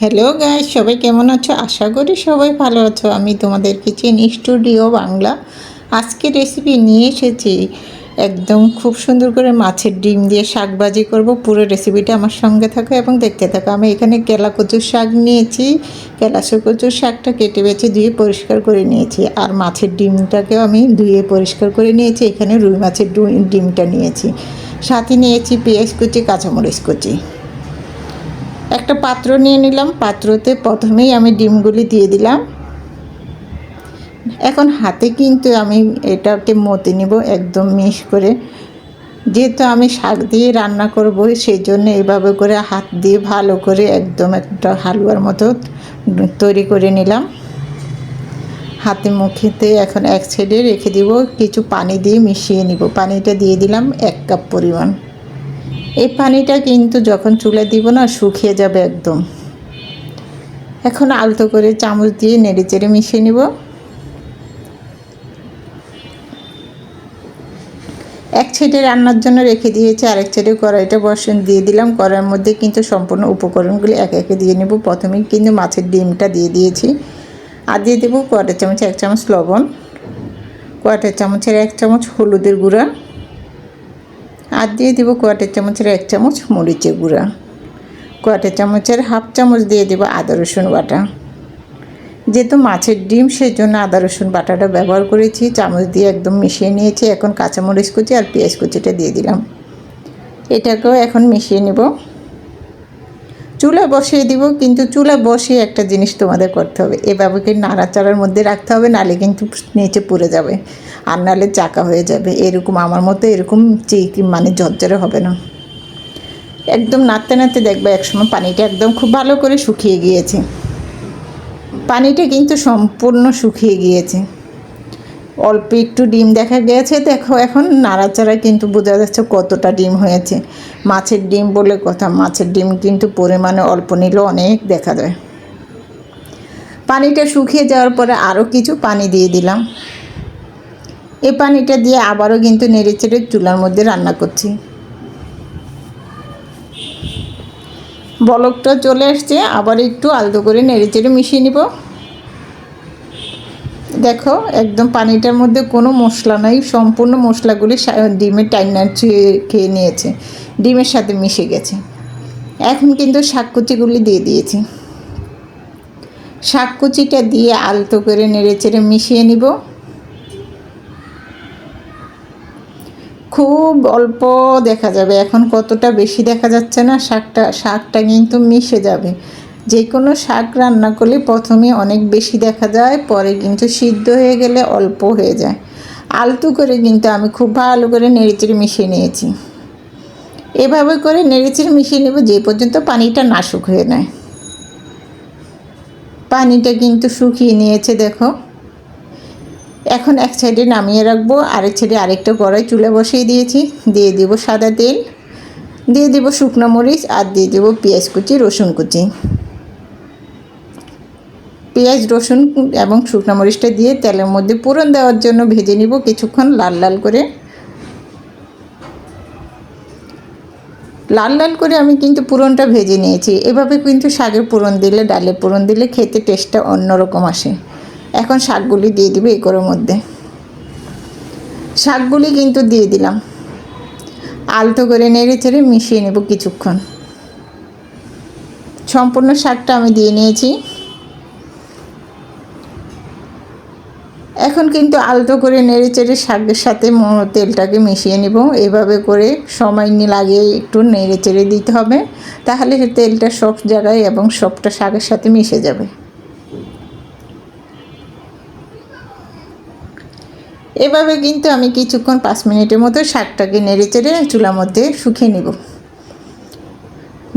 Hello guys সবাই কেমন আছো? আশা করি সবাই ভালো আছো। আমি তোমাদের কিচেন স্টুডিও বাংলা আজকে রেসিপি নিয়ে এসেছি। একদম খুব সুন্দর করে মাছের ডিম দিয়ে শাক ভাজি করব। পুরো রেসিপিটা আমার সঙ্গে থাকো এবং দেখতে থাকো। আমি এখানে কেলা কচুর শাক নিয়েছি। কেলাসো কচুর শাকটা কেটে বেছে ধুয়ে পরিষ্কার করে নিয়েছি। আর মাছের ডিমটাকেও আমি ধুয়ে পরিষ্কার করে নিয়েছি। এখানে রুই মাছের ডিমটা নিয়েছি। সাথে নিয়েছি পেঁয়াজ কুচি, কাঁচামরিচ কুচি। একটা পাত্র নিয়ে নিলাম। পাত্রতে প্রথমেই আমি ডিমগুলি দিয়ে দিলাম। এখন হাতে কিন্তু আমি এটাকে মতে নিব, একদম মিশ করে। যেহেতু আমি শাক দিয়ে রান্না করব সেই জন্য এইভাবে করে হাত দিয়ে ভালো করে একদম একটা হালুয়ার মতো তৈরি করে নিলাম। হাতে মুখেতে এখন এক সাইডে রেখে দিব, কিছু পানি দিয়ে মিশিয়ে নিব। পানিটা দিয়ে দিলাম এক কাপ পরিমাণ। এই পানিটা কিন্তু যখন চুলে দিব না, শুকিয়ে যাবে একদম। এখন আলতো করে চামচ দিয়ে নেড়ে চেড়ে মিশিয়ে নিব। এক সাইডে রান্নার জন্য রেখে দিয়েছি, আরেক সাইডে কড়াইটা বসন দিয়ে দিলাম। কড়াইয়ের মধ্যে কিন্তু সম্পূর্ণ উপকরণগুলি এক একে দিয়ে নেব। প্রথমেই কিন্তু মাছের ডিমটা দিয়ে দিয়েছি। আর দিয়ে দেবো কোয়াটার চামচ, এক চামচ লবণ কোয়াটার চামচের এক চামচ হলুদের গুঁড়া। আর দিয়ে দিব কোয়াটার চামচের এক চামচ মরিচের গুঁড়া। কোয়াটার চামচের হাফ চামচ দিয়ে দেবো আদা, রসুন বাটা। যেহেতু মাছের ডিম সেই জন্য আদা, রসুন বাটাটা ব্যবহার করেছি। চামচ দিয়ে একদম মিশিয়ে নিয়েছি। এখন কাঁচামরিচ কুচি আর পেঁয়াজ কুচিটা দিয়ে দিলাম। এটাকেও এখন মিশিয়ে নেব। চুলা বসিয়ে দিব, কিন্তু চুলা বসিয়ে একটা জিনিস তোমাদের করতে হবে। এ বাবুকে নাড়াচাড়ার মধ্যে রাখতে হবে, নালে কিন্তু নিচে পুড়ে যাবে আর নালে চাকা হয়ে যাবে। এরকম আমার মতো এরকম চিক মানে ঝরঝরে হবে না। একদম নাড়তে নাড়তে দেখবে একসময় পানিটা একদম খুব ভালো করে শুকিয়ে গিয়েছে। পানিটা কিন্তু সম্পূর্ণ শুকিয়ে গিয়েছে। অল্প একটু ডিম দেখা গিয়েছে দেখো এখন নাড়াচাড়া কিন্তু বোঝা যাচ্ছে কতটা ডিম হয়েছে। মাছের ডিম বলে কথা, মাছের ডিম কিন্তু পরিমাণে অল্প নিলেও অনেক দেখা যায়। পানিটা শুকিয়ে যাওয়ার পরে আরও কিছু পানি দিয়ে দিলাম। এই পানিটা দিয়ে আবারও কিন্তু নেড়ে চেড়ে চুলার মধ্যে রান্না করছি। বলকটা চলে আসছে, আবার একটু আলতো করে নেড়ে চেড়ে মিশিয়ে নিব। দেখো, একদম পানিটার মধ্যে কোনো মশলা নাই, সম্পূর্ণ মশলাগুলি ডিমের টাইনার খেয়ে নিয়েছে। ডিমের সাথে মিশে গেছে। এখন কিন্তু শাককুচিগুলি দিয়ে দিয়েছি। শাককুচিটা দিয়ে আলতো করে নেড়ে চেড়ে মিশিয়ে নিব। খুব অল্প দেখা যাবে। এখন কতটা বেশি দেখা যাচ্ছে না, শাকটা শাকটা কিন্তু মিশে যাবে। যে কোনো শাক রান্না করলে প্রথমে অনেক বেশি দেখা যায়, পরে কিন্তু সিদ্ধ হয়ে গেলে অল্প হয়ে যায়। আলতু করে কিন্তু আমি খুব ভালো করে নেড়েচেড়ে মিশিয়ে নিয়েছি। এভাবে করে নেড়েচেড়ে মিশিয়ে নেব যে পর্যন্ত পানিটা না শুকিয়ে নেয় পানিটা কিন্তু শুকিয়ে নিয়েছে, দেখো। এখন এক সাইডে নামিয়ে রাখব, আরেক সাইডে আরেকটা কড়াই চুলে বসিয়ে দিয়েছি। দিয়ে দিব সাদা তেল, দিয়ে দিব শুকনো মরিচ আর দিয়ে দেবো পেঁয়াজ কুচি, রসুন কুচি। পেঁয়াজ, রসুন এবং শুকনো মরিচটা দিয়ে তেলের মধ্যে পুরন দেওয়ার জন্য ভেজে নিব কিছুক্ষণ লাল লাল করে। লাল লাল করে আমি কিন্তু পুরনটা ভেজে নিয়েছি। এভাবে কিন্তু শাকের পুরন দিলে, ডালের পুরন দিলে খেতে টেস্টটা অন্যরকম আসে। এখন শাকগুলি দিয়ে দিবে এই করের মধ্যে। শাকগুলি কিন্তু দিয়ে দিলাম। আলতো করে নেড়ে চেড়ে মিশিয়ে নেব কিছুক্ষণ। সম্পূর্ণ শাকটা আমি দিয়ে নিয়েছি। এখন কিন্তু আলতো করে নেড়ে চেড়ে শাকের সাথে তেলটাকে মিশিয়ে নিব। এভাবে করে সময় নিয়ে লাগিয়ে একটু নেড়ে চেড়ে দিতে হবে। তাহলে তেলটা সব জায়গায় এবং সবটা শাকের সাথে মিশে যাবে। এভাবে কিন্তু আমি কিছুক্ষণ পাঁচ মিনিটের মতো শাকটাকে নেড়ে চেড়ে চুলার মধ্যে শুকিয়ে নিব।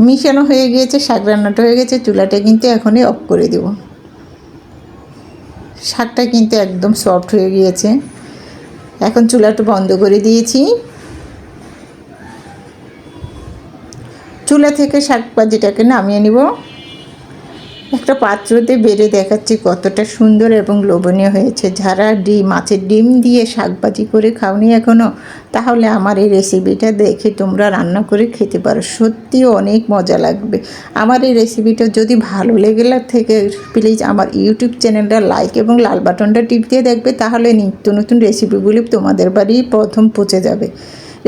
মিশানো হয়ে গিয়েছে, শাক রান্নাটা হয়ে গেছে, চুলাটা কিন্তু এখনই অফ করে দেব। শাকটা কিন্তু একদম সফট হয়ে গিয়েছে। এখন চুলাটা বন্ধ করে দিয়েছি। চুলা থেকে শাক ভাজিটাকে নামিয়ে নিব। একটা পাত্রতে বেড়ে দেখাচ্ছি কতটা সুন্দর এবং লোভনীয় হয়েছে। যারা ডিম, মাছের ডিম দিয়ে শাকবাজি করে খাওনি এখনও তাহলে আমার এই রেসিপিটা দেখে তোমরা রান্না করে খেতে পারো। সত্যি অনেক মজা লাগবে। আমার এই রেসিপিটা যদি ভালো লেগে থেকে প্লিজ আমার ইউটিউব চ্যানেলটা লাইক এবং লাল বাটনটা টিপ দিয়ে দেখবে, তাহলে নিত্য নতুন রেসিপিগুলি তোমাদের বাড়ি প্রথম পৌঁছে যাবে।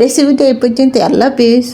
রেসিপিটা এই পর্যন্ত। আল্লাহ পেস